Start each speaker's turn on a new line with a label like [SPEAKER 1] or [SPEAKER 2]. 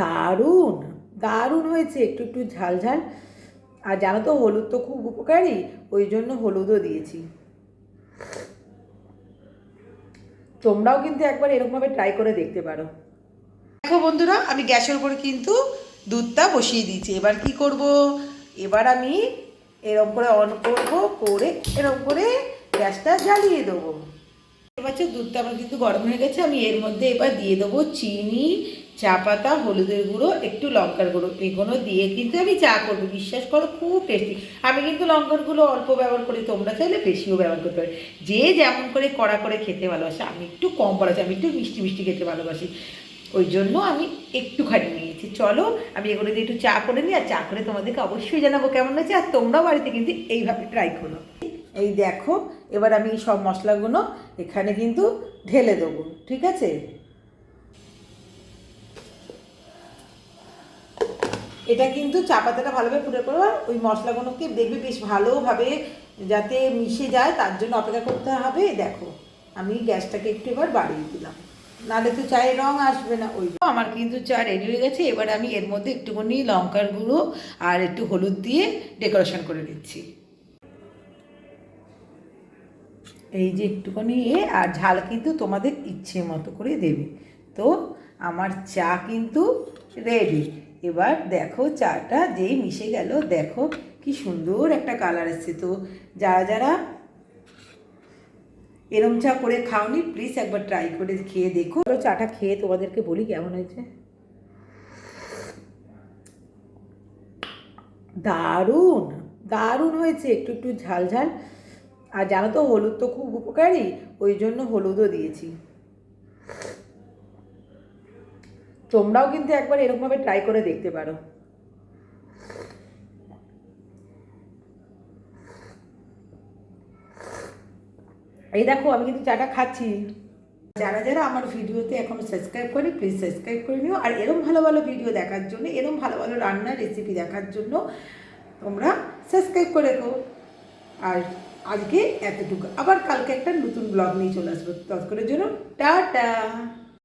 [SPEAKER 1] দারুণ দারুণ হয়েছে। একটু একটু ঝাল ঝাল। আর জানো তো, হলুদ তো খুব উপকারী, ওই জন্য হলুদও দিয়েছি। তোমরাও কিন্তু একবার এরকমভাবে ট্রাই করে দেখতে পারো। দেখো বন্ধুরা, আমি গ্যাসের উপরে কিন্তু দুধটা বসিয়ে দিয়েছি। এবার কি করব? এবার আমি এরকম করে অন করব, করে এরকম করে গ্যাসটা জ্বালিয়ে দেবো। হচ্ছে দুধটা আমার কিন্তু গরম হয়ে গেছে। আমি এর মধ্যে এবার দিয়ে দেবো চিনি, চা পাতা, হলুদের গুঁড়ো, একটু লঙ্কার গুঁড়ো। এগুলো দিয়ে কিন্তু আমি চা করব। বিশ্বাস করো, খুব টেস্টি আমি কিন্তু লঙ্কার গুঁড়ো অল্প ব্যবহার করি, তোমরা চাইলে বেশিও ব্যবহার করতে পারি। যে যেমন করে কড়া করে খেতে ভালোবাসে, আমি একটু কম করা আমি একটু মিষ্টি মিষ্টি খেতে ভালোবাসি। ওই জন্য আমি একটুখানি নিয়েছি। চলো, আমি এগুলো দিয়ে একটু চা করে নিই, আর চা করে তোমাদেরকে অবশ্যই জানাব কেমন হয়েছে, আর তোমরাও বাড়িতে কিন্তু এইভাবে ট্রাই করো। এই দেখো, এবার আমি সব মশলাগুলো এখানে কিন্তু ঢেলে দেবো, ঠিক আছে? এটা কিন্তু চা পাতাটা ভালোভাবে পুরো করব ওই মশলাগুলোকে দেখবে বেশ ভালোভাবে যাতে মিশে যায়, তার জন্য অপেক্ষা করতে হবে। দেখো, আমি গ্যাসটাকে একটু এবার বাড়িয়ে দিলাম। নাহলে তো চায়ের রং আসবে না, ওই। আমার কিন্তু চা রেডি হয়ে গেছে, এবার আমি এর মধ্যে একটুখানি লঙ্কার গুঁড়ো আর একটু হলুদ দিয়ে ডেকোরেশন করে দিচ্ছি এই যে একটুখানি এ, আর ঝাল কিন্তু তোমাদের ইচ্ছে মতো করে দেবে। তো আমার চা কিন্তু রেডি এবার দেখো চাটা যেই মিশে গেল, দেখো কি সুন্দর একটা কালার এসছে। তো যারা যারা এরম চা করে খাওনি প্লিজ একবার ট্রাই করে খেয়ে দেখো। চাটা খেয়ে তোমাদেরকে বলি কেমন হয়েছে? দারুণ দারুণ হয়েছে। একটু একটু ঝাল ঝাল। আর জানো তো হলুদ তো খুব উপকারী, ওই জন্য হলুদও দিয়েছি। তোমরাও কিন্তু একবার এরকমভাবে ট্রাই করে দেখতে পারো। এই দেখো, আমি কিন্তু চাটা খাচ্ছি। যারা যারা আমার ভিডিওতে এখনও সাবস্ক্রাইব করে প্লিজ সাবস্ক্রাইব করে নিও। আর এরম ভালো ভালো ভিডিও দেখার জন্য, এরম ভালো ভালো রান্নার রেসিপি দেখার জন্য তোমরা সাবস্ক্রাইব করে রেখো। আর আজকে এতটুকু। আবার কালকে একটা নতুন ব্লগ নিয়ে চলে আসব। তৎক্ষণের জন্য টাটা।